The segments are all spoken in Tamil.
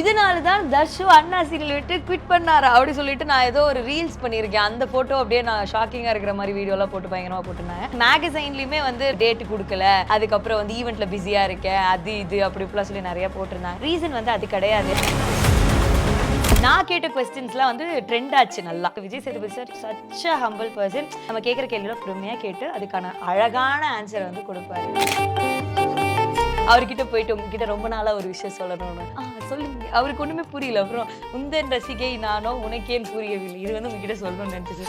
இதனால தான் தர்ஷு அண்ணா சீரியல் விட்டு குவிட் பண்ணாரா அப்படி சொல்லிட்டு நான் ஏதோ ஒரு ரீல்ஸ் பண்ணியிருக்கேன். அந்த போட்டோ அப்படியே நான் ஷாக்கிங்காக இருக்கிற மாதிரி வீடியோலாம் போட்டு பயங்கரமாக போட்டிருந்தாங்க மேகசைன்லையுமே வந்து டேட் கொடுக்கல. அதுக்கப்புறம் வந்து ஈவெண்ட்ல பிஸியாக இருக்கேன். அது இது அப்படி இப்படிலாம் சொல்லி நிறைய போட்டிருந்தாங்க. ரீசன் வந்து அது கிடையாது. நான் கேட்ட கொஸ்டின்ஸ்லாம் வந்து ட்ரெண்ட் ஆச்சு நல்லா. Vijay Sethupathi sir such a humble person நம்ம கேட்குற கேள்வியில் பொறுமையாக கேட்டு அதுக்கான அழகான ஆன்சரை வந்து கொடுப்பாரு. அவர்கிட்ட போயிட்டு உங்ககிட்ட ரொம்ப நாளா ஒரு விஷயம் சொல்லணும்னு. ஆ சொல்லுங்க. அவருக்கு ஒண்ணுமே புரியல. அப்புறம் உந்தன் ரசிகை நானோ உனக்கேன் புரியவில்லை. இது வந்து உங்ககிட்ட சொல்லணும்னு நினைச்சது.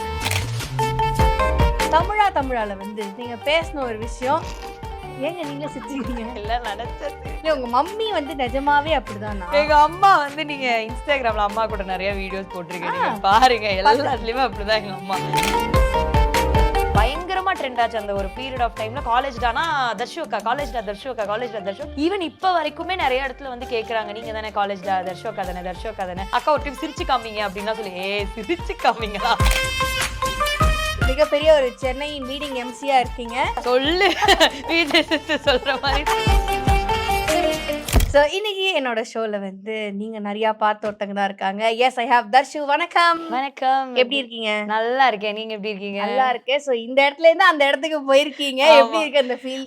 தமிழா தமிழால வந்து நீங்க பேசின ஒரு விஷயம் ஏங்க நீங்களே சிரிச்சிருக்கீங்க? எல்லாம் நடந்தது. இல்ல உங்க மம்மி வந்து நிஜமாவே அப்படிதானா. எங்க அம்மா வந்து நீங்க இன்ஸ்டாகிராம்ல அம்மா கூட நிறைய வீடியோஸ் போட்டிருக்கீங்க. பாருங்க. எல்லாத்துலயுமே அப்படிதான் எங்க அம்மா. பயங்கரமா ட்ரெண்ட் ஆச்சு அந்த ஒரு பீரியட் ஆஃப் டைம்ல காலேஜ் தானா தர்ஷு அக்கா காலேஜ் தர்ஷு அக்கா காலேஜ் தர்ஷு. ஈவன் இப்ப வரைக்குமே நிறைய இடத்துல வந்து கேக்குறாங்க நீங்க தானே காலேஜ் தர்ஷு அக்கா தானே தர்ஷு அக்கா தானே. அக்கா ஒரு டைம் சிரிச்சு காமிங்க அப்படின்னா சொல்லி ஏ சிரிச்சு காமிங்களா மிகப்பெரிய ஒரு சென்னையின் லீடிங் எம்சியா இருக்கீங்க. சொல்லு. சொல்ற மாதிரி. ஸோ இன்னைக்கு என்னோட ஷோல வந்து நீங்க நிறைய பார்த்த ஒருத்தங்க தான் இருக்காங்க. Yes I have Darshu. வணக்கம். வணக்கம். எப்படி இருக்கீங்க? நல்லா இருக்கேன். நீங்க எப்படி இருக்கீங்க? நல்லா இருக்கேன். ஸோ இந்த இடத்துல இருந்து அந்த இடத்துக்கு போயிருக்கீங்க. எப்படி இருக்கு அந்த ஃபீல்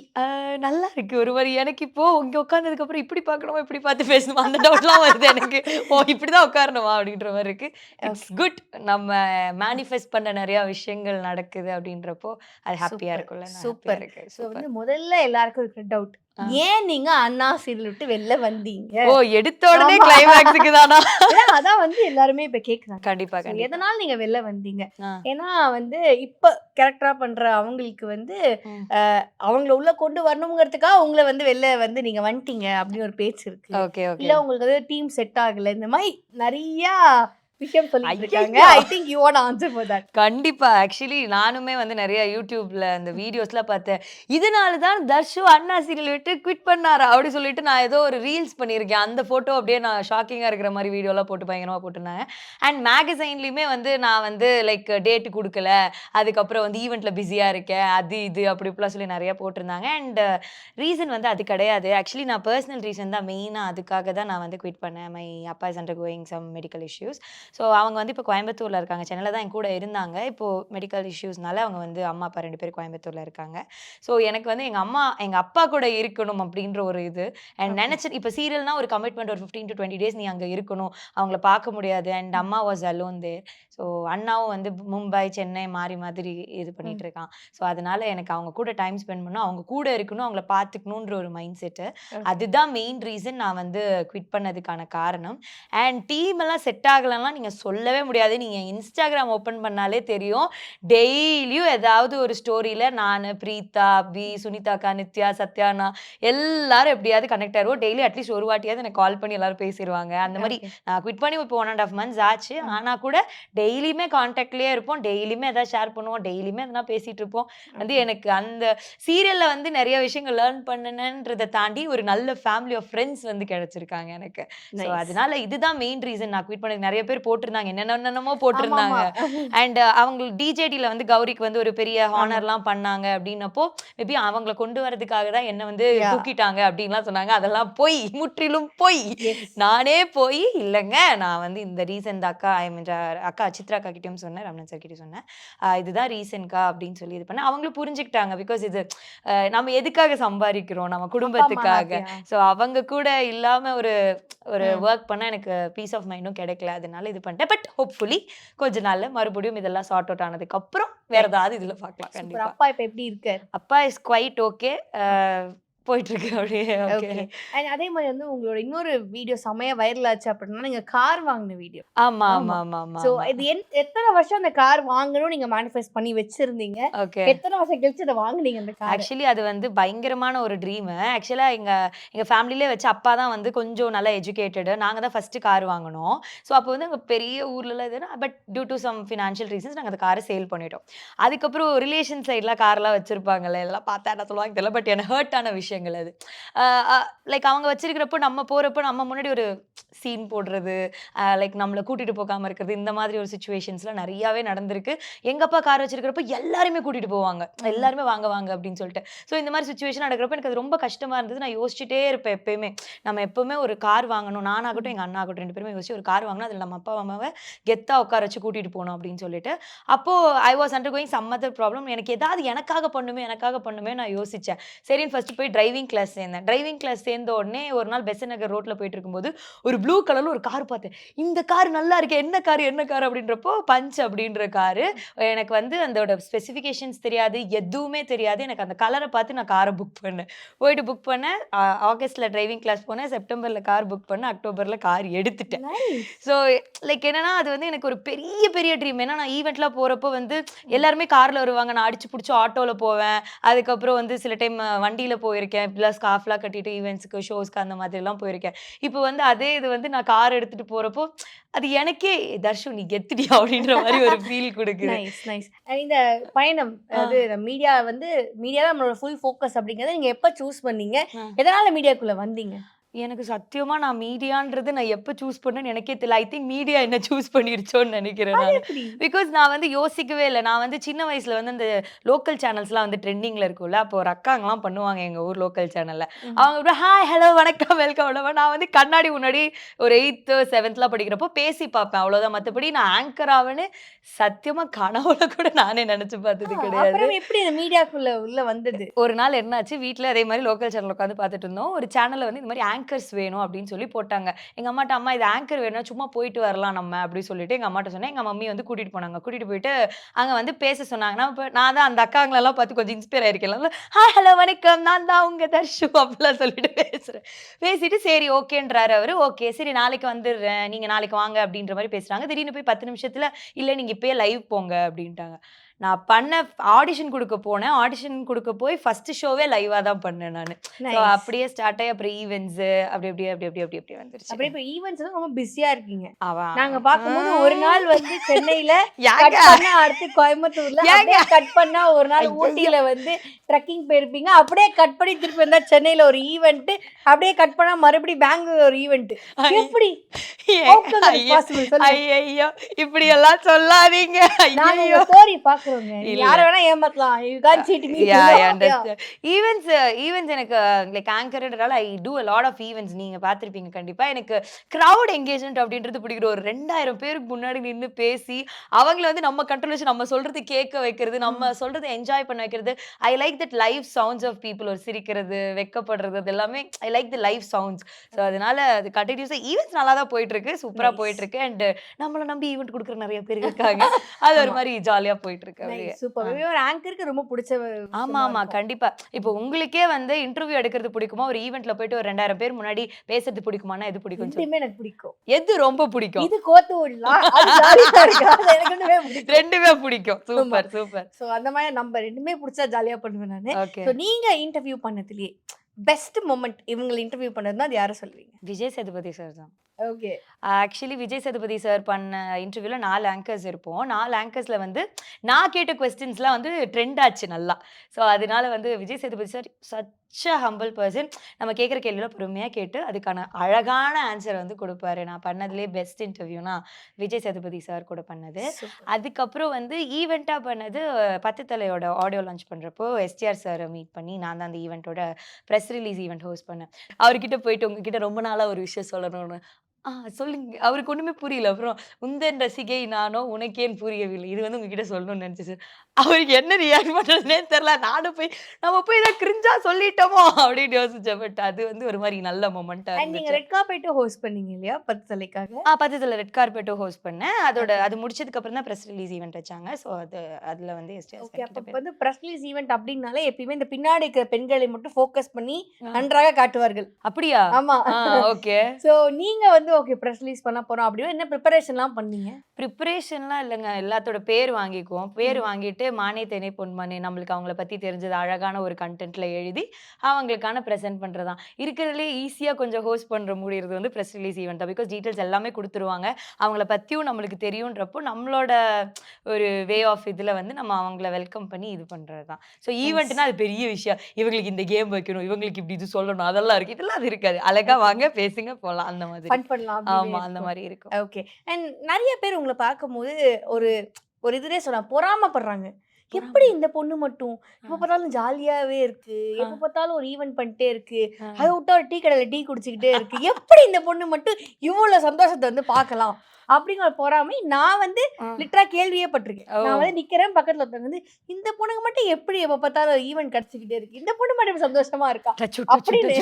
நல்லா இருக்கு. ஒரு மாதிரி எனக்கு இப்போ இங்க உட்கார்ந்ததுக்கு அப்புறம் இப்படி பார்க்கணுமா? இப்படி பார்த்து பேசணுமா? அந்த டவுட்லாம் வருது எனக்கு. ஓ இப்படிதான் உட்காரணுமா? அப்படின்ற மாதிரி இருக்கு. இட்ஸ் குட் நம்ம மேனிஃபெஸ்ட் பண்ண நிறைய விஷயங்கள் நடக்குது அப்படின்றப்போ அது ஹாப்பியா இருக்கும்ல. happy-ஆ இருக்கேன். ஸோ. வந்து முதல்ல எல்லாருக்கும் இருக்கிற டவுட். ஏன் நீங்க அண்ணா சீரியல் விட்டு வெளில வந்தீங்க? ஓ எடுத்த உடனே. கிளைமேக்ஸுக்கு தானா? அதான் வந்து எல்லாருமே இப்ப கேக்குறாங்க. கண்டிப்பா எதனால நீங்க வெளில வந்தீங்க. ஏன்னா வந்து இப்ப கேரக்டரா பண்ற அவங்களுக்கு வந்து அவங்கள உள்ள கொண்டு வரணுங்கிறதுக்காக உங்களை வந்து வெளில வந்து நீங்க வந்துட்டீங்க அப்படின்னு ஒரு பேச்சு இருக்கு. இல்ல உங்களுக்கு வந்து டீம் செட் ஆகல இந்த மாதிரி நிறைய விஷயம். I think you want answer for that கண்டிப்பா. ஆக்சுவலி நானுமே வந்து நிறைய யூடியூப்ல அந்த வீடியோஸ்லாம் பார்த்தேன். இதனால தான் தர்ஷு அண்ணா சீரியல் விட்டு குவிட் பண்ணாரா அப்படி சொல்லிட்டு நான் ஏதோ ஒரு ரீல்ஸ் பண்ணியிருக்கேன். அந்த போட்டோ அப்படியே நான் ஷாக்கிங்காக இருக்கிற மாதிரி வீடியோலாம் போட்டு பயங்கரமாக போட்டிருந்தாங்க அண்ட் மேகசைன்லையுமே வந்து நான் வந்து லைக் டேட்டு கொடுக்கல. அதுக்கப்புறம் வந்து ஈவெண்ட்ல பிஸியாக இருக்கேன். அது இது அப்படி இப்படிலாம் சொல்லி நிறைய போட்டிருந்தாங்க. அண்ட் ரீசன் வந்து அது கிடையாது. ஆக்சுவலி நான் பர்சனல் ரீசன் தான் மெயினாக அதுக்காக தான் நான் வந்து குவிட் பண்ணேன். மை அப்பா is undergoing some medical issues so அவங்க வந்து இப்போ கோயம்புத்தூரில் இருக்காங்க. சென்னையில் தான் என் கூட இருந்தாங்க. இப்போது மெடிக்கல் இஷ்யூஸ்னால அவங்க வந்து அம்மா அப்பா ரெண்டு பேர் கோயம்புத்தூரில் இருக்காங்க. ஸோ எனக்கு வந்து எங்கள் அம்மா எங்கள் அப்பா கூட இருக்கணும் அப்படின்ற ஒரு இது. அண்ட். நினச்சி இப்போ சீரியல்னா ஒரு கமிட்மெண்ட் ஒரு ஃபிஃப்டீன் டு டுவெண்ட்டி டேஸ் நீ அங்கே இருக்கணும். அவங்கள பார்க்க முடியாது. அண்ட் அம்மா வாஸ் அலோன் தேர் ஸோ அண்ணாவும் வந்து மும்பை சென்னை மாறி மாதிரி இது பண்ணிட்டு இருக்கான் ஸோ அதனால எனக்கு அவங்க கூட டைம் ஸ்பெண்ட் பண்ணணும். அவங்க கூட இருக்கணும். அவங்கள பார்த்துக்கணுன்ற ஒரு மைண்ட் செட்டு அதுதான் மெயின் ரீசன் நான் வந்து குவிட் பண்ணதுக்கான காரணம். அண்ட் டீம் எல்லாம் செட் ஆகலைன்னா நீங்கள் சொல்லவே முடியாது. நீங்கள் இன்ஸ்டாகிராம் ஓப்பன் பண்ணாலே தெரியும். டெய்லியும் ஏதாவது ஒரு ஸ்டோரியில் நான் பிரீதா அபி சுனிதாக்கா நித்யா சத்யானா எல்லாரும் எப்படியாவது கனெக்ட் ஆயிருவோம். டெய்லி அட்லீஸ்ட் ஒரு வாட்டியாவது எனக்கு கால் பண்ணி எல்லாரும் பேசிடுவாங்க அந்த மாதிரி நான் குவிட் பண்ணி இப்போ ஒன் அண்ட் ஆஃப் மந்த்ஸ் ஆச்சு. ஆனால் கூட டெய்லியுமே காண்டாக்ட்லேயே இருப்போம். டெய்லியுமே எதாவது ஷேர் பண்ணுவோம். டெய்லியுமே எதனா பேசிட்டு இருப்போம். வந்து எனக்கு அந்த சீரியல்ல வந்து நிறைய விஷயங்கள் லேர்ன் பண்ணணுன்றதை தாண்டி ஒரு நல்ல ஃபேமிலி ஆஃப் ஃப்ரெண்ட்ஸ் வந்து கிடைச்சிருக்காங்க எனக்கு. ஸோ அதனால இதுதான் மெயின் ரீசன் நான் குவிட் பண்ணது. நிறைய பேர் போட்டிருந்தாங்க. என்னென்னமோ போட்டிருந்தாங்க. அண்ட் அவங்க டிஜேடியில் வந்து கௌரிக்கு வந்து ஒரு பெரிய ஹானர்லாம் பண்ணாங்க அப்படின்னப்போ மேபி அவங்கள கொண்டு வரதுக்காக தான் என்ன வந்து. தூக்கிட்டாங்க அப்படின்லாம் சொன்னாங்க. அதெல்லாம் போய் முற்றிலும் போய். நானே போய் இல்லைங்க நான் வந்து இந்த ரீசன் அக்கா ஐ மீன் அக்கா சித்ரா அக்கா கிட்டயும் சொன்னேன் ரமணன் சார் கிட்டயும் சொன்னேன். இதுதான் ரீசன்க்கா அப்படின்னு சொல்லி இது பண்ணேன் அவங்களும் புரிஞ்சுக்கிட்டாங்க. பிகாஸ் இது நம்ம எதுக்காக சம்பாதிக்கிறோம்? நம்ம குடும்பத்துக்காக. ஸோ அவங்க கூட இல்லாம ஒரு ஒரு. ஒர்க் பண்ண எனக்கு பீஸ் ஆஃப் மைண்டும் கிடைக்கல. அதனால இது பண்ணிட்டேன். பட் ஹோப்ஃபுல்லி கொஞ்ச நாள்ல மறுபடியும் இதெல்லாம் சார்ட் அவுட் ஆனதுக்கு அப்புறம் வேற ஏதாவது இதுல பார்க்கலாம். Super. கண்டிப்பா. அப்பா இப்ப எப்படி இருக்காரு? அப்பா இஸ் குவைட் ஓகே போயிட்டு இருக்கு அப்படியே ஓகே. அண்ட் அதே மாதிரி வந்து உங்களோட இன்னொரு வீடியோ செமையா வைரல் ஆச்சு அப்படின்னா நீங்க கார் வாங்கின வீடியோ. ஆமா ஆமா. ஆமா ஆமா ஆமா. இது எத்தனை வருஷம் அந்த கார் வாங்கணும் நீங்க மேனிஃபெஸ்ட் பண்ணி வச்சிருந்தீங்க? ஓகே. எத்தனை வருஷம் கழிச்சு அதை வாங்குனீங்க அந்த கார்? ஆக்சுவலி அது வந்து பயங்கரமான ஒரு ட்ரீம் ஆக்சுவலாக எங்கள் எங்கள் ஃபேமிலியிலே வச்சு அப்பா தான் வந்து கொஞ்சம் நல்லா எஜுகேட்டடு நாங்கள் தான் ஃபஸ்ட்டு கார் வாங்கினோம். ஸோ அப்போ வந்து அங்கே பெரிய ஊர்லலாம் இது but due to some financial reasons நாங்கள் அந்த காரை சேல் பண்ணிட்டோம். அதுக்கப்புறம் ரிலேஷன் சைட்லாம் கார்லாம் வச்சுருப்பாங்கல்ல எல்லாம் பார்த்தா என்ன சொல்லுவாங்க தெரியல பட் எனக்கு ஹர்ட்டான விஷயங்கள் விஷயங்கள் அது. லைக் அவங்க வச்சிருக்கிறப்போ நம்ம போறப்போ நம்ம முன்னாடி ஒரு சீன் போடுறது லைக் நம்மளை கூட்டிட்டு போகாம இருக்கிறது இந்த மாதிரி ஒரு சுச்சுவேஷன்ஸ்லாம் நிறையாவே நடந்திருக்கு. எங்க அப்பா கார் வச்சிருக்கிறப்ப எல்லாருமே கூட்டிட்டு போவாங்க. எல்லாருமே வாங்க வாங்க அப்படின்னு சொல்லிட்டு. ஸோ இந்த மாதிரி சுச்சுவேஷன் நடக்கிறப்ப எனக்கு அது ரொம்ப கஷ்டமா இருந்தது. நான் யோசிச்சுட்டே இருப்பேன் எப்பயுமே. நம்ம எப்பவுமே ஒரு கார் வாங்கணும். நானாகட்டும் எங்க அண்ணா ஆகட்டும் ரெண்டு பேருமே யோசிச்சு ஒரு கார் வாங்கணும் அதில் நம்ம அப்பா அம்மாவை கெத்தா உட்கார வச்சு கூட்டிட்டு போகணும் அப்படின்னு சொல்லிட்டு. அப்போ I was undergoing some other problem எனக்கு ஏதாவது எனக்காக பண்ணுமே எனக்காக பண்ணுமே நான் யோசிச்சேன். சரின்னு ஃபர்ஸ்ட் போய் டிரைவிங் கிளாஸ் சேர்ந்தேன். டிரைவிங் கிளாஸ் சேர்ந்த உடனே ஒரு நாள் பெசன் நகர் ரோட்ல போயிட்டு இருக்கும்போது ஒரு ப்ளூ கலர்ல ஒரு கார் பார்த்தேன். இந்த கார் நல்லா இருக்கு என்ன கார் என்ன கார் அப்படின்றப்போ பஞ்ச் அப்படின்ற காரு எனக்கு வந்து அதோட ஸ்பெசிஃபிகேஷன்ஸ் தெரியாது எதுவுமே தெரியாது. எனக்கு அந்த கலரை பார்த்து நான் காரை புக் பண்ணேன். போயிட்டு புக் பண்ணேன் ஆ- ஆகஸ்ட்ல டிரைவிங் கிளாஸ் போனேன். செப்டம்பர்ல கார் புக் பண்ணேன். அக்டோபர்ல கார் எடுத்துட்டேன். ஸோ லைக் என்னன்னா அது வந்து எனக்கு ஒரு பெரிய பெரிய ட்ரீம் ஏன்னா நான் ஈவெண்ட்லாம் போறப்போ வந்து எல்லாருமே கார்ல வருவாங்க. நான் அடிச்சு பிடிச்சி ஆட்டோல போவேன். அதுக்கப்புறம் வந்து சில டைம் வண்டியில போயிருக்கேன். இப்படிலாம் ஸ்கார்ஃப்லாம் கட்டிட்டு ஈவெண்ட்ஸ்க்கு ஷோஸ்க்கு அந்த மாதிரிலாம் போயிருக்கேன். இப்போ வந்து அதே இது வந்து நான் கார் எடுத்துட்டு போறப்போ அது எனக்கே தர்ஷு நீ கெத்துடி அப்படின்ற மாதிரி ஒரு ஃபீல் கொடுக்குது. நைஸ் நைஸ் இந்த பயணம் அதாவது மீடியா வந்து மீடியா நம்மளோட ஃபுல் ஃபோக்கஸ் அப்படிங்கறத நீங்க எப்ப சூஸ் பண்ணீங்க. எதனால மீடியாக்குள்ள வந்தீங்க? எனக்கு சத்தியமா நான் மீடியான்றது நான் எப்போ சூஸ் பண்ணேன்னு எனக்கே தெரியல. ஐ திங்க் மீடியா என்ன சூஸ் பண்ணிருச்சோன்னு நினைக்கிறேன் நான். பிகாஸ் நான் வந்து யோசிக்கவே இல்லை. நான் வந்து சின்ன வயசுல வந்து இந்த லோக்கல் சேனல்ஸ்லாம் வந்து ட்ரெண்டிங்ல இருக்கும்ல அப்போ ஒரு அக்காங்கலாம் பண்ணுவாங்க எங்க ஊர் லோக்கல் சேனல்ல. அவங்க ஹாய் ஹலோ வணக்கம் வெல்கம் அவ்வளோவா நான் வந்து கண்ணாடி முன்னாடி ஒரு எயித்து செவன்த்லாம் படிக்கிறப்போ பேசி பார்ப்பேன். அவ்வளோதான் மற்றபடி நான் ஆங்கர் ஆவேன்னு சத்தியமா கனவுல கூட நானே நினைச்சு பார்த்தது கிடையாது. எப்படி மீடியாக்குள்ள உள்ள வந்தது? ஒரு நாள் என்னாச்சு? வீட்டில் அதே மாதிரி லோக்கல் சேனல் உட்காந்து பார்த்துட்டு இருந்தோம். ஒரு சேனலில் வந்து இந்த மாதிரி ஆங்கர்ஸ் வேணும் அப்படின்னு சொல்லி போட்டாங்க. எங்கள் அம்மாட்ட அம்மா இது ஆங்கர் வேணும் சும்மா போயிட்டு வரலாம் நம்ம அப்படின்னு சொல்லிட்டு எங்கள் அம்மாட்ட சொன்னேன். எங்கள் மம்மி வந்து கூட்டிகிட்டு போனாங்க. கூட்டிகிட்டு போயிட்டு அங்கே வந்து பேச சொன்னாங்கன்னா இப்போ நான் தான் அந்த அக்காங்களெல்லாம் பார்த்து கொஞ்சம் இன்ஸ்பயர் ஆயிருக்கேன் ஹாய் ஹலோ வணக்கம். நான் தான் உங்கள் தர்ஷு அப்படிலாம் சொல்லிட்டு பேசுகிறேன் பேசிட்டு சரி ஓகேன்றாரு அவர். ஓகே சரி நாளைக்கு வந்துடுறேன். நீங்கள் நாளைக்கு வாங்க அப்படின்ற மாதிரி பேசுகிறாங்க திடீர்னு போய் பத்து நிமிஷத்தில் இல்லை நீங்கள் இப்போயே லைவ் போங்க அப்படின்ட்டாங்க. நான் பண்ண ஆடிஷன் கொடுக்க போனேன். ஆடிஷன் கொடுக்க போய் ஃபர்ஸ்ட் ஷோவே லைவாக தான் பண்ணேன் நான். ஸோ. அப்படியே ஸ்டார்ட் ஆகி அப்புறம் ஈவெண்ட்ஸ் அப்படி அப்படி அப்படி அப்படி அப்படி அப்படி வந்துருச்சு. அப்படியே இப்ப ஈவெண்ட்ஸ் ரொம்ப பிஸியா இருக்கீங்க. அவன் நாங்க பார்க்கும்போது ஒரு நாள் வந்து சென்னையில அடுத்து கோயம்புத்தூர்ல கட் பண்ணா ஒரு நாள். ஊட்டியில வந்து ட்ரெக்கிங் போயிருப்பீங்க. அப்படியே கட் பண்ணி திருப்பி வந்தா சென்னையில ஒரு ஈவெண்ட் அப்படியே கட் பண்ணா மறுபடியும் பெங்களூர் ஒரு ஈவெண்ட் எப்படி? இப்படி எல்லாம் சொல்லாதீங்க. நாங்க ஸ்டோரி இல்ல. யார வேணா ஏமாத்தலாம். You can cheat me events events எனக்கு like ஆங்கர்ன்றதால I do lot of events நீங்க பார்த்திருப்பீங்க கண்டிப்பா. எனக்கு crowd engagement அப்படின்றது பிடிக்கிற ஒரு ரெண்டாயிரம் பேருக்கு முன்னாடி நின்னு பேசி அவங்கள வந்து நம்ம கண்ட்ரோல் வச்சு நம்ம சொல்றது கேட்க வைக்கிறது நம்ம சொல்றதை என்ஜாய் பண்ண வைக்கிறது. I like that live sounds of people ஒரு சிரிக்கிறது வெக்கப்படுறது அது எல்லாமே I like the live sounds so அதனால அது கண்டினியூஸாக ஈவெண்ட்ஸ் நல்லா தான் போயிட்டு இருக்கு சூப்பரா Nice. போயிட்டு இருக்கு அண்ட் நம்மள நம்பி ஈவெண்ட் கொடுக்குற நிறைய பேர் இருக்காங்க. அது ஒரு. மாதிரி ஜாலியா போயிட்டு இருக்கு அப்படியே. சூப்பர் ஒரு ஆங்கருக்கு ரொம்ப பிடிச்ச ஆமா ஆமா. கண்டிப்பா. இப்போ உங்களுக்கே வந்து இன்டர்வியூ எடுக்கிறது பிடிக்குமா? ஒரு ஈவெண்ட்ல போயிட்டு ஒரு ரெண்டாயிரம் பேர் முன்னாடி பேசுறது பிடிக்குமானா எது பிடிக்கும் எனக்கு பிடிக்கும். எது ரொம்ப பிடிக்கும்? இது கோத்து எனக்கு ரெண்டுமே பிடிக்கும். Super super. சோ அந்த மாதிரி நம்ம ரெண்டுமே பிடிச்சா ஜாலியா பண்ணுவேன் நானு. நீங்க இன்டர்வியூ பண்ணதுலயே பெஸ்ட் மொமெண்ட் இவங்களை இன்டர்வியூ பண்ணதுன்னா அது யாரை சொல்லுவீங்க? விஜய் சேதுபதி சார் தான். Okay actually Vijay Sethupathi sir பண்ண இன்டர்வியூவில் நாலு ஆங்கர்ஸ் இருப்போம். நாலு ஆங்கர்ஸில் வந்து நான் கேட்ட கொஸ்டின்ஸ்லாம் வந்து ட்ரெண்ட் ஆச்சு நல்லா. ஸோ அதனால வந்து Vijay Sethupathi sir such a humble person நம்ம கேட்குற கேள்வியில் பொறுமையாக கேட்டு அதுக்கான அழகான ஆன்சர் வந்து கொடுப்பாரு. நான் பண்ணதுலேயே பெஸ்ட் இன்டர்வியூனா விஜய் சேதுபதி சார் கூட பண்ணது. அதுக்கப்புறம் வந்து ஈவெண்ட்டாக பண்ணது பத்து தலையோட ஆடியோ லான்ச் பண்ணுறப்போ எஸ்டிஆர் சாரை மீட் பண்ணி நான் தான் அந்த ஈவெண்ட்டோட ப்ரெஸ் ரிலீஸ் ஈவெண்ட் ஹோஸ்ட் பண்ணேன். அவர்கிட்ட போயிட்டு உங்ககிட்ட ரொம்ப நாளாக ஒரு விஷயம் சொல்லணும்னு ஆ சொல்லுங்க. அவருக்கு ஒன்றுமே புரியல. அப்புறம் உந்தன் ரசிகை நானோ உனக்கேன் புரியவில்லை? இது வந்து உங்ககிட்ட சொல்லணும்னு நினச்சி சார். அவருக்கு என்ன ரியாக்ட் பண்ணுறதுனே தெரில நானும் போய் நம்ம போய் இதை கிரிஞ்சா சொல்லிட்டோமோ? அப்படின்னு யோசிச்சேன். பட் அது வந்து ஒரு மாதிரி நல்ல அண்ட் நீங்க ரெட் கார்பெட்டும் ஹோஸ்ட் பண்ணீங்க இல்லையா? பத்து தலைக்காக? ஆ பத்தத்தில் ரெட் கார்பெட்டும் ஹோஸ்ட் பண்ணேன். அதோட அது முடிச்சதுக்கு அப்புறம் தான் ப்ரெஸ் ரிலீஸ் ஈவெண்ட் வச்சாங்க. ஸோ அது அதில் வந்து வந்து ப்ரெஸ் ரிலீஸ் ஈவெண்ட் அப்படின்னாலே எப்பயுமே இந்த பின்னாடி இருக்கிற பெண்களை மட்டும் ஃபோக்கஸ் பண்ணி. நன்றாக காட்டுவார்கள். அப்படியா? ஆமா. ஓகே. சோ நீங்க வந்து ஓகே ப்ரெஸ் ரிலீஸ் பண்ண போறோம் அப்படின்னா என்ன ப்ரிப்பரேஷன்லாம் பண்ணீங்க? ப்ரிப்பரேஷன்லாம் இல்லைங்க. எல்லாத்தோட பேர் வாங்கிக்குவோம். பேர் வாங்கிட்டு மானே தேனே பொன்மனே நம்மளுக்கு அவங்கள பற்றி தெரிஞ்சது அழகான ஒரு கண்டென்ட்ல எழுதி அவங்களுக்கான ப்ரெசென்ட் பண்ணுறது தான் இருக்கிறதுலே ஈஸியாக கொஞ்சம் ஹோஸ்ட் பண்ணுற முடியறது வந்து ப்ரெஸ் ரிலீஸ் ஈவெண்ட் தான். பிகாஸ் டீட்டெயில்ஸ் எல்லாமே கொடுத்துருவாங்க. அவங்கள பற்றியும் நம்மளுக்கு தெரியுன்றப்போ நம்மளோட ஒரு வே ஆஃப் இதில் வந்து நம்ம அவங்கள வெல்கம் பண்ணி இது பண்ணுறது தான் ஸோ ஈவெண்ட்னா அது பெரிய விஷயம். இவங்களுக்கு இந்த கேம் வைக்கணும் இவங்களுக்கு இப்படி இது சொல்லணும் அதெல்லாம் இருக்குது இதெல்லாம் அது இருக்காது. அழகா வாங்க பேசுங்க போகலாம் அந்த மாதிரி. பண்ணலாம் ஆமா அந்த மாதிரி இருக்கும். ஓகே. அண்ட் நிறைய பேர் உங்களை பார்க்கும்போது ஒரு ஒரு இதுலயே சொல்லலாம் பொறாமப்படுறாங்க. எப்படி இந்த பொண்ணு மட்டும்? எப்ப. பார்த்தாலும் ஜாலியாவே இருக்கு. எப்ப. பார்த்தாலும் ஒரு ஈவென்ட் பண்ணிட்டே இருக்கு. அதை விட்டா ஒரு டீ கடையில டீ குடிச்சுக்கிட்டே இருக்கு. எப்படி இந்த பொண்ணு மட்டும் இவ்வளவு சந்தோஷத்தை வந்து பார்க்கலாம்? அப்படிங்கிற பொறாமை நான் வந்து. லிட்டரா கேள்வியே பட்டிருக்கேன். நான் வந்து நிக்கிறேன் பக்கத்துல ஒருத்தவங்க வந்து இந்த பொண்ணுக்கு மட்டும் எப்படி எப்ப பார்த்தாலும் ஈவென்ட் கிடைச்சிக்கிட்டே இருக்கு? இந்த பொண்ணு மட்டும் சந்தோஷமா இருக்கா? அப்படின்னு.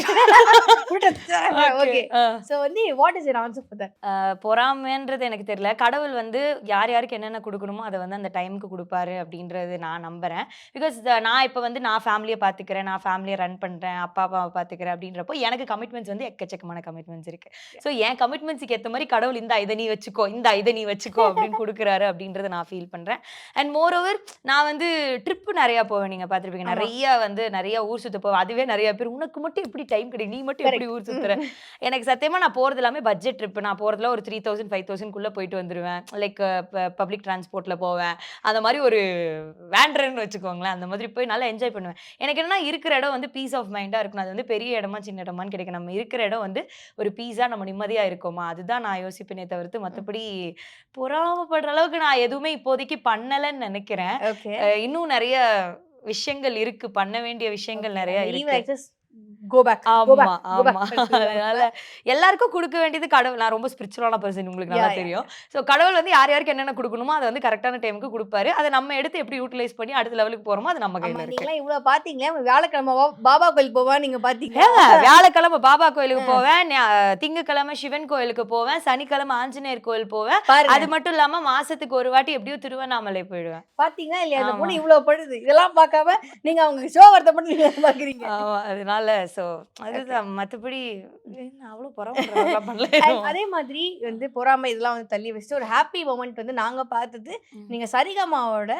பொறாமைன்றது எனக்கு தெரியல. கடவுள் வந்து யார் யாருக்கு என்னென்ன கொடுக்கணுமோ அதை வந்து அந்த டைமுக்கு கொடுப்பாரு அப்படின்றது நான் நம்புறேன். பிகாஸ் நான் இப்போ வந்து நான் ஃபேமிலியை பார்த்துக்கிறேன் நான் ஃபேமிலியை ரன் பண்ணுறேன் அப்பா அப்பாவை பார்த்துக்கிறேன் அப்படின்றப்போ எனக்கு கமிட்மெண்ட்ஸ் வந்து எக்கச்சக்கமான கமிட்மெண்ட்ஸ் இருக்கு. ஸோ என் கமிட்மெண்ட்ஸுக்கு ஏற்ற மாதிரி கடவுள் இந்த இதை நீ வச்சுக்கோ இந்த இதை நீ வச்சுக்கோ அப்படின்னு கொடுக்குறாரு அப்படின்றத நான் ஃபீல் பண்ணுறேன் அண்ட் மோர் ஓவர் நான் வந்து ட்ரிப்பு நிறையா போவேன். நீங்கள் பார்த்துருப்பீங்க. நிறைய வந்து நிறைய ஊர் சுத்த போவேன். அதுவே நிறைய பேர் உனக்கு மட்டும் எப்படி டைம் கிடைக்கும் நீ மட்டும் எப்படி ஊர் சுத்துற? எனக்கு சத்தியமா நான் போறது எல்லாமே பட்ஜெட் ட்ரிப் நான் போறதுல ஒரு த்ரீ தௌசண்ட் ஃபைவ் தௌசண்ட்குள்ள போயிட்டு வந்துருவேன். லைக் பப்ளிக் டிரான்ஸ்போர்ட்ல போவேன். அந்த மாதிரி ஒரு வேண்டர்னு வச்சுக்கோங்களேன். அந்த மாதிரி போய் நல்லா என்ஜாய் பண்ணுவேன். எனக்கு என்னன்னா இருக்கிற இடம் வந்து பீஸ் ஆஃப் மைண்டா இருக்கணும். அது வந்து பெரிய இடமா சின்ன இடமான்னு கிடைக்கும். நம்ம இருக்கிற இடம் வந்து ஒரு பீஸா நம்ம நிம்மதியா இருக்கோமா? அதுதான் நான் யோசிப்பேனே தவிர்த்து மற்றபடி பொறாமப்படுற அளவுக்கு நான் எதுவுமே இப்போதைக்கு பண்ணலைன்னு நினைக்கிறேன். இன்னும் நிறைய விஷயங்கள் இருக்கு. பண்ண வேண்டிய விஷயங்கள் நிறைய இருக்கு. கோ பேக் ஆமா ஆமா. அதனால எல்லாருக்கும் கொடுக்க வேண்டியது கடவுள். நான் ரொம்ப ஸ்பிரிச்சுவலான பர்சன் உங்களுக்கு நல்லா தெரியும். ஸோ கடவுள் வந்து யார் யாருக்கு என்னென்ன கொடுக்கணுமோ அதை வந்து கரெக்டான டைமுக்கு கொடுப்பாரு. அதை நம்ம எடுத்து எப்படி யூட்டிலைஸ் பண்ணி அடுத்த லெவலுக்கு போறோமோ அது நம்ம கையில இருக்கு. நீங்களாம் இவ்வளவு பாத்தீங்களே வியாழக்கிழமை பாபா கோயில் போவா நீங்க ஏங்க, வியாழக்கிழமை பாபா கோயிலுக்கு போவேன். திங்கட்கிழமை சிவன் கோயிலுக்கு போவேன். சனிக்கிழமை ஆஞ்சநேயர் கோயில் போவேன். அது மட்டும் இல்லாம மாசத்துக்கு ஒரு வாட்டி எப்படியோ திருவண்ணாமலை போயிடுவேன். பாத்தீங்களா இல்லையா? ஆமா. பொண்ணு இவ்வளவு படுது இதெல்லாம் பார்க்காம நீங்க அவங்க ஷோ வரத மட்டும் நீங்க பாக்குறீங்க அதனால சோ அதுதான் அவ்வளவு பரவாயில்ல பண்ணல. அதே மாதிரி வந்து பொறாமை இதெல்லாம் வந்து தள்ளி வச்சுட்டு ஒரு ஹாப்பி மொமெண்ட் வந்து நாங்க பார்த்தது ம். நீங்க சரிகமாவோட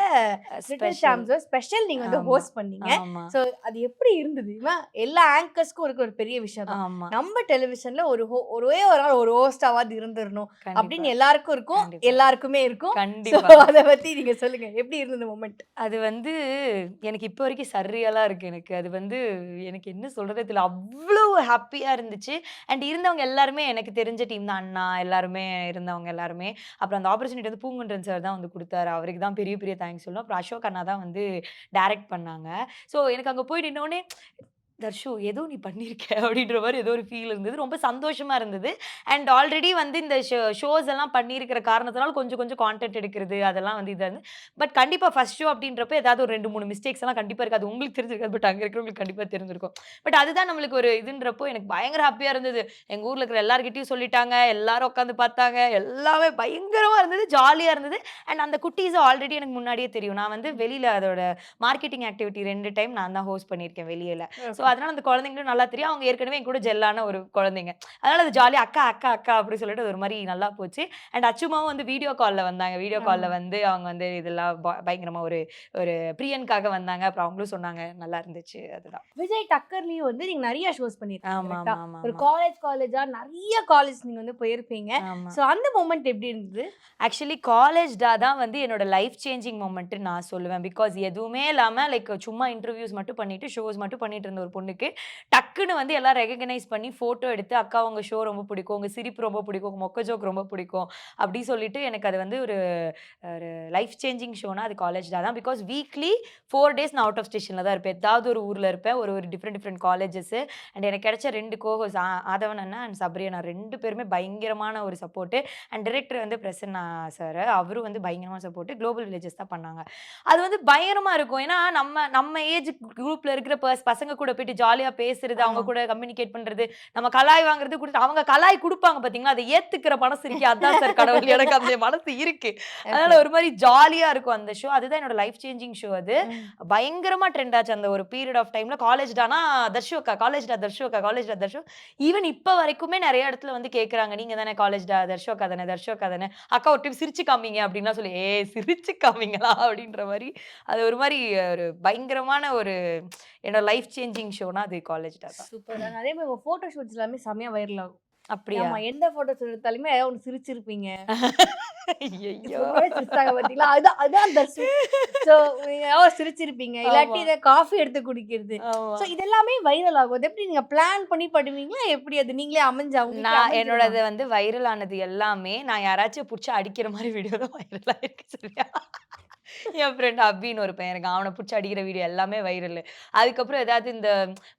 Special. ஸ்பெஷல் நீங்க வந்து. ஹோஸ்ட் பண்ணீங்க. சோ அது எப்படி இருந்தது? எல்லா ஆங்கர்ஸ்க்கும் இருக்கிற ஒரு பெரிய விஷயம் தான். நம்ம டெலிவிஷன்ல ஒரு ஒரே ஒரு நாள் ஒரு ஹோஸ்டாவது இருந்துடணும். அப்படின்னு எல்லாருக்கும் இருக்கும். எல்லாருக்குமே இருக்கும். அத பத்தி நீங்க சொல்லுங்க. எப்படி இருந்தது மொமெண்ட் அது வந்து எனக்கு இப்போ வரைக்கும் சர்ரியலா இருக்கு எனக்கு. அது வந்து எனக்கு என்ன சொல்றதே போகிறதுல அவ்வளோ ஹாப்பியா இருந்துச்சு. அண்ட் இருந்தவங்க எல்லாருமே எனக்கு தெரிஞ்ச டீம் தான். அண்ணா எல்லாருமே இருந்தவங்க எல்லாருமே. அப்புறம் அந்த ஆப்பர்ச்சுனிட்டி வந்து பூங்குன்றன் சார் தான் வந்து கொடுத்தாரு. அவருக்கு தான் பெரிய பெரிய தேங்க்ஸ் சொல்லணும். அப்புறம் அசோக் அண்ணா தான் வந்து டைரக்ட் பண்ணாங்க. ஸோ எனக்கு அங்கே போய் நின்னோடனே தர்ஷு ஏதோ நீ பண்ணியிருக்க அப்படின்ற மாதிரி ஏதோ ஒரு ஃபீல் இருந்தது. ரொம்ப சந்தோஷமா இருந்தது. அண்ட் ஆல்ரெடி வந்து இந்த ஷோஸ் எல்லாம் பண்ணியிருக்கிற காரணத்தினால கொஞ்சம் கொஞ்சம் கான்டென்ட் எடுக்கிறது அதெல்லாம் வந்து இது பட் கண்டிப்பாக ஃபர்ஸ்ட் ஷோ அப்படின்றப்ப ஏதாவது ஒரு ரெண்டு மூணு மிஸ்டேக்ஸ் எல்லாம் கண்டிப்பாக இருக்காது உங்களுக்கு தெரிஞ்சிருக்காது பட் அங்கே இருக்கிறவங்களுக்கு கண்டிப்பாக தெரிஞ்சிருக்கும். பட் அதுதான் நம்மளுக்கு ஒரு இதுன்றப்போ எனக்கு பயங்கர ஹாப்பியாக இருந்தது. எங்கள் ஊரில் இருக்கிற எல்லார்கிட்டயும் சொல்லிட்டாங்க. எல்லாரும் உட்காந்து பார்த்தாங்க. எல்லாமே பயங்கரமாக இருந்தது ஜாலியாக இருந்தது. அண்ட் அந்த குட்டீஸை ஆல்ரெடி எனக்கு முன்னாடியே தெரியும். நான் வந்து வெளியில் அதோட மார்க்கெட்டிங் ஆக்டிவிட்டி ரெண்டு டைம் நான் தான் ஹோஸ்ட் பண்ணியிருக்கேன் வெளியில். ஸோ அதனால அந்த குழந்தைங்களும் நல்லா தெரியும். அவங்க ஏற்கனவே என் கூட ஜெல்லான ஒரு குழந்தைங்க. அதனால அது ஜாலியாக அக்கா அக்கா அக்கா அப்படி சொல்லிட்டு ஒரு மாதிரி நல்லா போச்சு. அண்ட் அச்சுமாவும் வந்து வீடியோ காலில் வந்தாங்க. வீடியோ காலில் வந்து அவங்க வந்து இதெல்லாம் ப- பயங்கரமா ஒரு ஒரு பிரியனுக்காக வந்தாங்க. அப்புறம் அவங்களும் சொன்னாங்க நல்லா இருந்துச்சு. அதுதான். விஜய் டக்கர்லயும் வந்து நீங்க நிறைய ஷோஸ்? ஆமா ஒரு காலேஜ் காலேஜா நிறைய காலேஜ் நீங்க வந்து போயிருப்பீங்க. சோ அந்த மொமெண்ட் எப்படி இருந்தது? ஆக்சுவலி காலேஜ்டா தான் வந்து என்னோட லைஃப் சேஞ்சிங் மூமெண்ட்டு நான் சொல்லுவேன். பிகாஸ் எதுவுமே இல்லாமல் லைக் சும்மா இன்டர்வியூஸ் மட்டும் பண்ணிட்டு ஷோஸ் மட்டும் பண்ணிட்டு இருந்த ஒரு பொண்ணுக்கு. டக்குன்னு வந்து எல்லாம் ரெகக்னைஸ் பண்ணி ஃபோட்டோ எடுத்து அக்கா உங்க ஷோ ரொம்ப பிடிக்கும். உங்க சிரிப்பு ரொம்ப பிடிக்கும். உங்க மொக்க ஜோக் ரொம்ப பிடிக்கும். அப்படி சொல்லிட்டு எனக்கு அது வந்து ஒரு ஒரு லைஃப் சேஞ்சிங் ஷோனா அது காலேஜ் தான். பிகாஸ் வீக்லி ஃபோர் டேஸ் நான் அவுட் ஆஃப் ஸ்டேஷனில் தான் இருப்பேன். ஏதாவது ஒரு ஊரில் இருப்பேன். ஒரு ஒரு டிஃப்ரெண்ட் டிஃப்ரெண்ட் காலேஜஸ் அண்ட் எனக்கு கிடைச்ச ரெண்டு கோஹோஸ் ஆதவன் அண்ணா அண்ட் சப்ரியனா ரெண்டு பேருமே பயங்கரமான ஒரு சப்போர்ட்டு அண்ட் டிரெக்டர் வந்து பிரசன்னா சார் அவரும் வந்து பயங்கரமாக சப்போர்ட்டு குளோபல் வில்லேஜஸ் தான் பண்ணாங்க. அது வந்து பயங்கரமாக இருக்கும். ஏன்னா நம்ம நம்ம ஏஜ் குரூப்பில் இருக்கிற பர்ஸ் பசங்க கூட போய் போயிட்டு ஜாலியா பேசுறது அவங்க கூட கம்யூனிகேட் பண்றது நம்ம கலாய் வாங்குறது கொடுத்து அவங்க கலாய் கொடுப்பாங்க பாத்தீங்களா? அதை ஏத்துக்கிற மனசு இருக்கு அதான் சார் கடவுள் எனக்கு அந்த மனசு இருக்கு. அதனால ஒரு மாதிரி ஜாலியா இருக்கும் அந்த ஷோ அதுதான் என்னோட லைஃப் சேஞ்சிங் ஷோ அது. பயங்கரமா ட்ரெண்ட் ஆச்சு அந்த ஒரு பீரியட் ஆஃப் டைம்ல காலேஜ் டானா தர்ஷோக்கா காலேஜ் டா தர்ஷோக்கா காலேஜ் தர்ஷோ ஈவன் இப்ப வரைக்குமே நிறைய இடத்துல வந்து கேக்குறாங்க நீங்க தானே காலேஜ் டா தர்ஷோக்கா தானே தர்ஷோக்கா தானே அக்கா ஒரு டைம் சிரிச்சு காமிங்க அப்படின்லாம் சொல்லி ஏ சிரிச்சு காமிங்களா? அப்படின்ற மாதிரி. அது ஒரு மாதிரி ஒரு பயங்கரமான ஒரு என்னோட லைஃப் சேஞ்சிங் ஷோனா அது காலேஜ் தான். சூப்பர் அதே மாதிரி ஃபோட்டோ ஷூட்ஸ் எல்லாமே செமையா வைரல் ஆகும். அப்படியா? ஆமா எந்த போட்டோஸ் எடுத்தாலுமே ஏதாவது ஒன்று சிரிச்சிருப்பீங்க. சிரிச்சிருப்பீங்க. இல்லாட்டி. இதை காஃபி எடுத்து குடிக்கிறது. இதெல்லாமே வைரல் ஆகும். எப்படி நீங்க பிளான் பண்ணி பண்ணுவீங்களா? எப்படி அது நீங்களே அமைஞ்சா உங்களுக்கு நான்? என்னோடது வந்து வைரல் ஆனது எல்லாமே நான் யாராச்சும் பிடிச்சி அடிக்கிற மாதிரி வீடியோ தான் வைரல் ஆயிருக்கு சரியா? என் ஃப்ரெண்ட் அபின்னு ஒரு பையன் இருக்கான். அவனை பிடிச்சி அடிக்கிற வீடியோ எல்லாமே வைரல் அதுக்கப்புறம் ஏதாவது இந்த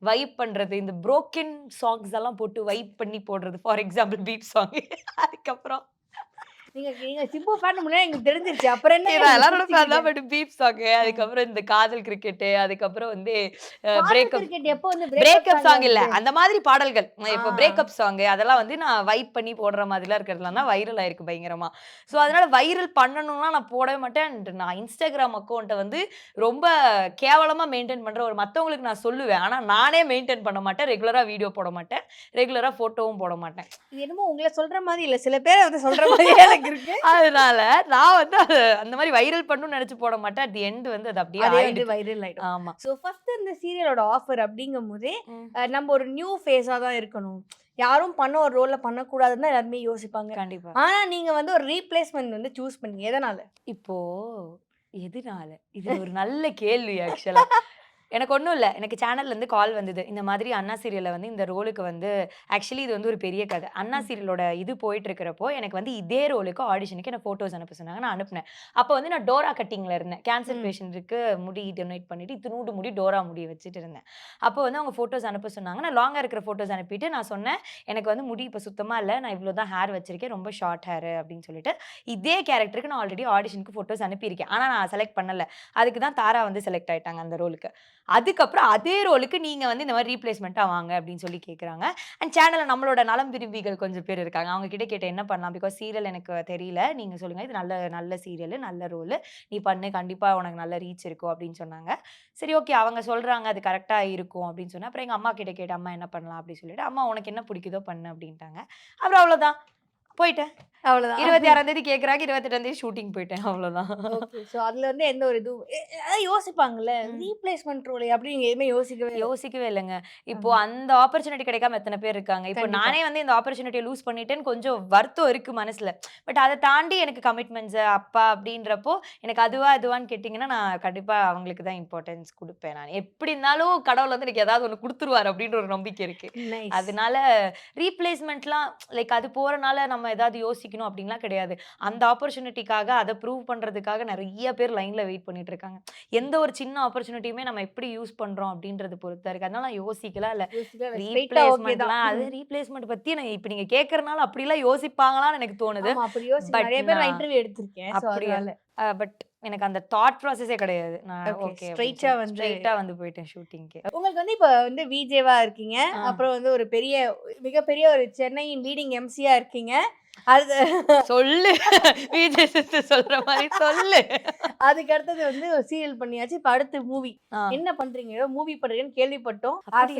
வைப் பண்றது இந்த புரோக்கன் சாங்ஸ் எல்லாம் போட்டு வைப் பண்ணி போடுறது. ஃபார் எக்ஸாம்பிள் பீப் சாங் அதுக்கப்புறம் நீங்க நீங்க சிம்பு ஃபேன் முன்னாடி எனக்கு தெரிஞ்சிருச்சு. அப்புறம் என்ன எல்லாரோட நீங்க ஃபேன் தான் பட் பீப் சாங் அதுக்கப்புறம் இந்த காதல் கிரிக்கெட் அதுக்கப்புறம் வந்து பிரேக்கப் cricket எப்போ வந்து பிரேக்கப் சாங் இல்ல? அந்த மாதிரி பாடல்கள். இப்போ. பிரேக்கப் சாங் அதெல்லாம் வந்து நான் வைப் பண்ணி போடுற மாதிரிலாம் இருக்கிறதுலாம் தான் வைரல் ஆயிருக்கு பயங்கரமா. ஸோ அதனால வைரல் பண்ணணும்னா நான் போடவே மாட்டேன். நான் இன்ஸ்டாகிராம் அக்கௌண்ட்டை வந்து ரொம்ப கேவலமா மெயின்டைன் பண்ற ஒரு மத்தவங்களுக்கு நான் சொல்லுவேன். ஆனா நானே மெயின்டைன் பண்ண மாட்டேன். ரெகுலரா வீடியோ போட மாட்டேன். ரெகுலரா போட்டோவும் போட மாட்டேன். இது என்னமோ உங்களை சொல்ற மாதிரி இல்ல. சில பேர் வந்து சொல்ற மாதிரி எனக்கு இருக்கு அதனால நான் வந்து அது அந்த மாதிரி வைரல் பண்ணணும்னு நினைச்சு போட மாட்டேன். அட் தி எண்ட் வந்து அது அப்படியே ஆயிடுது. வைரல் ஆயிடும். ஆமா. ஸோ ஃபர்ஸ்ட் இந்த சீரியலோட ஆஃபர் அப்படிங்கும் போதே ம். அஹ், நம்ம ஒரு நியூ ஃபேஸா தான் இருக்கணும். யாரும் பண்ண ஒரு ரோல்ல பண்ணக்கூடாதுன்னு தான் எல்லாருமே யோசிப்பாங்க. கண்டிப்பா. ஆனா நீங்க வந்து ஒரு ரீப்ளேஸ்மெண்ட் வந்து சூஸ் பண்ணீங்க. எதனால? இப்போ எதனால? இது ஒரு நல்ல கேள்வி ஆக்சுவலா எனக்கு ஒன்றும் இல்லை. எனக்கு சேனல்ல இருந்து கால் வந்தது. இந்த மாதிரி அண்ணா சீரியல்ல வந்து இந்த ரோலுக்கு வந்து ஆக்சுவலி இது வந்து ஒரு பெரிய கதை. அண்ணா சீரியலோட இது போயிட்டு இருக்கிறப்போ எனக்கு வந்து இதே ரோலுக்கு ஆடிஷனுக்கு எனக்கு ஃபோட்டோஸ் அனுப்ப சொன்னாங்க. நான் அனுப்புனேன். அப்போ வந்து நான் டோரா கட்டிங்ல இருந்தேன். கேன்சர். பேஷண்ட்டுக்கு முடி டொனேட் பண்ணிட்டு இத்தினூண்டு முடி டோரா முடி வச்சுட்டு இருந்தேன். அப்போ வந்து அவங்க ஃபோட்டோஸ் அனுப்ப சொன்னாங்க. நான் லாங்காக இருக்கிற ஃபோட்டோஸ் அனுப்பிட்டு நான் சொன்னேன் எனக்கு வந்து முடி இப்போ சுத்தமாக இல்லை. நான் இவ்வளோ தான் ஹேர் வச்சிருக்கேன். ரொம்ப ஷார்ட் ஹேர் அப்படின்னு சொல்லிட்டு இதே கேரக்டருக்கு நான் ஆல்ரெடி ஆடிஷனுக்கு ஃபோட்டோஸ் அனுப்பியிருக்கேன். ஆனால் நான் செலக்ட் பண்ணல. அதுக்கு தான் தாரா வந்து செலக்ட் ஆயிட்டாங்க அந்த ரோலுக்கு அதுக்கப்புறம் அதே ரோலுக்கு நீங்கள் வந்து இந்த மாதிரி ரீப்ளேஸ்மெண்ட்டாக வாங்க அப்படின்னு சொல்லி கேட்குறாங்க அண்ட் சேனலில் நம்மளோட நலம் விரும்பிகள் கொஞ்சம் பேர் இருக்காங்க. அவங்க கிட்ட கேட்ட என்ன பண்ணலாம்? பிகாஸ் சீரியல் எனக்கு தெரியல. நீங்கள் சொல்லுங்கள் இது நல்ல நல்ல சீரியல் நல்ல ரோல் நீ பண்ணு. கண்டிப்பாக உனக்கு நல்ல ரீச் இருக்கும் அப்படின்னு சொன்னாங்க. சரி ஓகே அவங்க சொல்கிறாங்க அது கரெக்டாக இருக்கும் அப்படின்னு சொன்னால் அப்புறம் எங்கள் அம்மா கிட்ட கேட்டு அம்மா என்ன பண்ணலாம் அப்படின்னு சொல்லிட்டு அம்மா உனக்கு என்ன பிடிக்குதோ பண்ணு அப்படின்ட்டாங்க. அப்புறம் அவ்வளோதான் போயிட்டேன். அவ்வளவுதான். இருபத்தி ஆறாம் தேதி கேட்குறாங்க இருபத்தெட்டாம் தேதி ஷூட்டிங் போயிட்டேன். அவ்வளோதான் ஸோ அதுல வந்து எந்த ஒரு இதுவும் யோசிப்பாங்கல்ல. ரீப்ளேஸ்மெண்ட் ரோல் அப்படி நீங்க எதுவுமே யோசிக்கவே. யோசிக்கவே இல்லைங்க. இப்போ அந்த ஆப்பர்ச்சுனிட்டி கிடைக்காம எத்தனை பேர் இருக்காங்க? இப்போ. நானே வந்து இந்த ஆப்பர்ச்சுனிட்டியை லூஸ் பண்ணிட்டேன்னு கொஞ்சம் வருத்தம் இருக்கு மனசுல. பட் அதை தாண்டி எனக்கு கமிட்மெண்ட்ஸ் அப்பா அப்படின்றப்போ எனக்கு அதுவா இதுவான்னு கேட்டிங்கன்னா நான் கண்டிப்பா அவங்களுக்கு தான் இம்பார்ட்டன்ஸ் கொடுப்பேன் நான். எப்படி இருந்தாலும் கடவுள் வந்து எனக்கு ஏதாவது ஒன்று கொடுத்துருவார் அப்படின்ற ஒரு நம்பிக்கை இருக்கு. அதனால ரீப்ளேஸ்மெண்ட்லாம் லைக் அது போறனால நம்ம ஏதாவது யோசிக்கணும் அப்படின்லாம் கிடையாது. அந்த ஆப்பர்ச்சுனிட்டிக்காக அதை ப்ரூவ் பண்றதுக்காக நிறைய பேர் லைன்ல வெயிட் பண்ணிட்டு இருக்காங்க எந்த ஒரு சின்ன ஆப்பர்ச்சுனிட்டியுமே நம்ம எப்படி யூஸ் பண்றோம் அப்படின்றது பொறுத்தா இருக்கு. அதனால நான் யோசிக்கலாம் இல்ல ரீப்ளேஸ்மெண்ட்லாம். அது. ரீப்ளேஸ்மெண்ட் பத்தி நான் இப்ப நீங்க கேக்குறனால அப்படிலாம் யோசிப்பாங்களான்னு எனக்கு தோணுது. அப்படி யோசி But நிறைய பேர் இன்டர்வியூ எடுத்திருக்கேன் அப்படியா? பட் எனக்கு அந்த தாட் ப்ராசஸே கிடையாது. நான் ஓகே ஆ வந்து- ஸ்ட்ரைட்டா வந்து போயிட்டேன் ஷூட்டிங்க்கு உங்களுக்கு வந்து இப்ப வந்து விஜேவா இருக்கீங்க. அப்புறம் வந்து ஒரு பெரிய மிகப்பெரிய ஒரு சென்னையின் லீடிங் எம்சியா இருக்கீங்க. அது சொல்லு. விஜய் சிஸ்டர் சொல்ற மாதிரி சொல்லு. அதுக்கு அடுத்தது வந்து சீரியல் பண்ணியாச்சு இப்ப அடுத்து மூவி என்ன பண்றீங்க? மூவி பண்றீங்கன்னு கேள்விப்பட்டோம். ஆர்சி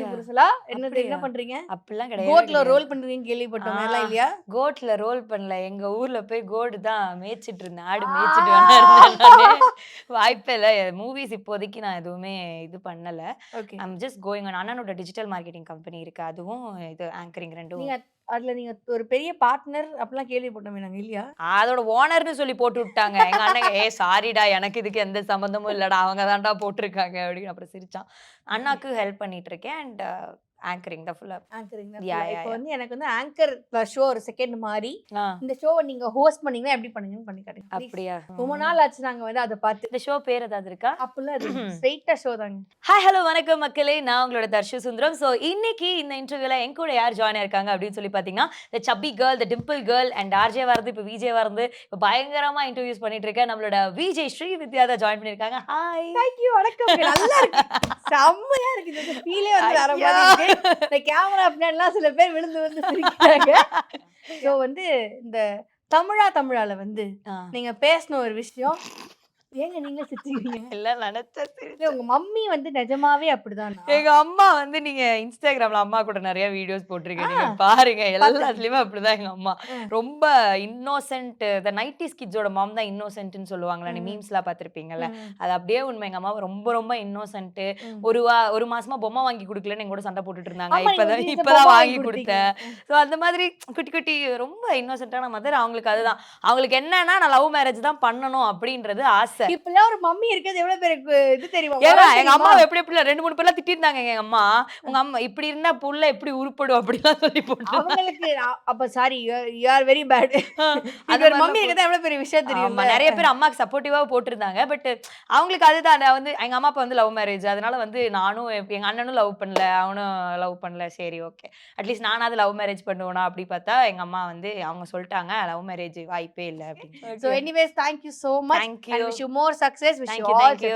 என்னது என்ன? பண்றீங்க? அப்படிலாம் கோட்ல கிடையாது ரோல் பண்றீங்கன்னு கேள்விப்பட்டோம் ஆ. அதெல்லாம் இல்லையா? கோட்ல ரோல் பண்ணல. எங்க ஊர்ல போய் கோடு தான் மேய்ச்சிட்டு இருந்தேன். ஆடு. மேய்ச்சிட்டு. வாய்ப்பே இல்ல. மூவிஸ் இப்போதைக்கு நான் எதுவுமே இது பண்ணல. ஐம் ஜஸ்ட் கோயிங் அண்ணனோட டிஜிட்டல் மார்க்கெட்டிங் கம்பெனி இருக்கு. அதுவும் இது ஆங்கரிங் ரெண்டும். அதுல நீங்க ஒரு பெரிய பார்ட்னர் அப்படிலாம் கேள்விப்பட்டோமே நாங்க இல்லையா? அதோட ஓனர்னு சொல்லி போட்டு விட்டாங்க. எங்க அண்ணன் ஏ சாரிடா எனக்கு இதுக்கு எந்த சம்மந்தமும் இல்லடா. அவங்க தான்டா போட்டிருக்காங்க. அப்படின்னு அப்புறம் சிரிச்சான். அண்ணாக்கு ஹெல்ப் பண்ணிட்டு இருக்கேன். அண்ட் ஆங்கரிங் தான் ஃபுல்லா ஆங்கரிங் தான் இப்போ. வந்து எனக்கு வந்து ஆங்கர் ஷோ ஒரு செகண்ட் ஆ, இந்த ஷோவை நீங்க ஹோஸ்ட் பண்ணீங்கன்னா எப்படி பண்ணுங்கன்னு பண்ணி காட்டுங்க. அப்படியா? ரொம்ப நாள் ஆச்சு நாங்க வந்து அதை பார்த்து. இந்த ஷோ பேர் ஏதாவது இருக்கா? அப்பெல்லாம் அது ஸ்ட்ரெயிட்டா ஷோ தாங்க. ஹாய் ஹலோ வணக்கம் மக்களே. நான் உங்களோட தர்ஷு சுந்தரம். ஸோ இன்னைக்கு இந்த இன்டர்வியூல என் கூட யார் ஜாயின் ஆயிருக்காங்க அப்படின்னு சொல்லி பார்த்தீங்கன்னா the chubby girl the dimple girl and RJ வரது இப்போ விஜய் வரது. இப்போ பயங்கரமா இன்டர்வியூஸ் பண்ணிட்டு இருக்கேன் நம்மளோட விஜய் ஸ்ரீ வித்யா தான் ஜாயின் பண்ணியிருக்காங்க. ஹாய் தேங்க்யூ வணக்கம். நல்லா இருக்கு. செம்மையா இருக்கு. இந்த ஃபீலே வந்து மாதிரி இந்த கேமரா பின்னாடிலாம் சில பேர் விழுந்து வந்து சிரிக்கிறாங்க. ஸோ வந்து இந்த தமிழா தமிழால வந்து நீங்க பேசின ஒரு விஷயம் ஏங்க நீங்க சிரிச்சுக்கிறீங்க? எல்லாம் நினைச்சா இல்ல உங்க மம்மி வந்து நிஜமாவே அப்படிதான்? எங்க அம்மா வந்து நீங்க இன்ஸ்டாகிராம்ல அம்மா கூட நிறைய வீடியோஸ் போட்டிருக்கீங்க. பாருங்க எல்லாத்துலயுமே அப்படிதான் எங்க அம்மா. ரொம்ப இன்னோசென்ட் த நைன்டிஸ் கிட்ஸோட மாம் தான் இன்னோசென்ட்னு சொல்லுவாங்களா நீ ம். மீம்ஸ்லாம் பார்த்திருப்பீங்கல்ல. அது அப்படியே உண்மை. எங்க அம்மா ரொம்ப ரொம்ப இன்னோசென்ட். ஒரு வா ஒரு மாசமா பொம்மை வாங்கி கொடுக்கலன்னு எங்க கூட சண்டை போட்டுட்டு இருந்தாங்க. இப்பதான் இப்பதான் வாங்கி கொடுத்தேன். சோ அந்த மாதிரி குட்டி குட்டி ரொம்ப இன்னோசென்ட்டான மதர் அவங்களுக்கு அதுதான். அவங்களுக்கு என்னன்னா நான் லவ் மேரேஜ் தான் பண்ணணும் அப்படின்றது ஆசை. இப்பெல்லாம் ஒரு மம்மி இருக்கிறது எவ்வளவு பேருக்கு இது தெரியுமா? வரம் எங்க அம்மா? எப்படி எப்படி ரெண்டு மூணு பேர்லாம் திட்டிருந்தாங்க எங்க அம்மா. உங்க அம்மா இப்படி இருந்தா புள்ள எப்படி உருப்படும் அப்படிலாம் சொல்லி போட்டு அவங்களுக்கு அப்ப sorry you are very bad அந்த ஒரு மம்மி இருக்கிறது எவ்வளவு பெரிய விஷயம் தெரியும் நிறைய பேர் அம்மாக்கு சப்போர்ட்டிவா போட்டிருந்தாங்க. பட் அவங்களுக்கு அதுதான் வந்து எங்க அம்மா அப்பா வந்து லவ் மேரேஜ் அதனால வந்து நானும் எங்க அண்ணனும் லவ் பண்ணல அவனும் லவ் பண்ணல. சரி ஓகே அட்லீஸ்ட் நானாவது லவ் மேரேஜ் பண்ணுவேனா அப்படி பார்த்தா எங்க அம்மா வந்து அவங்க சொல்லிட்டாங்க லவ் மேரேஜ் வாய்ப்பே இல்லை அப்படின்னு. So anyways, thank you so much. You. more success. Wish Thank you you, all thank you.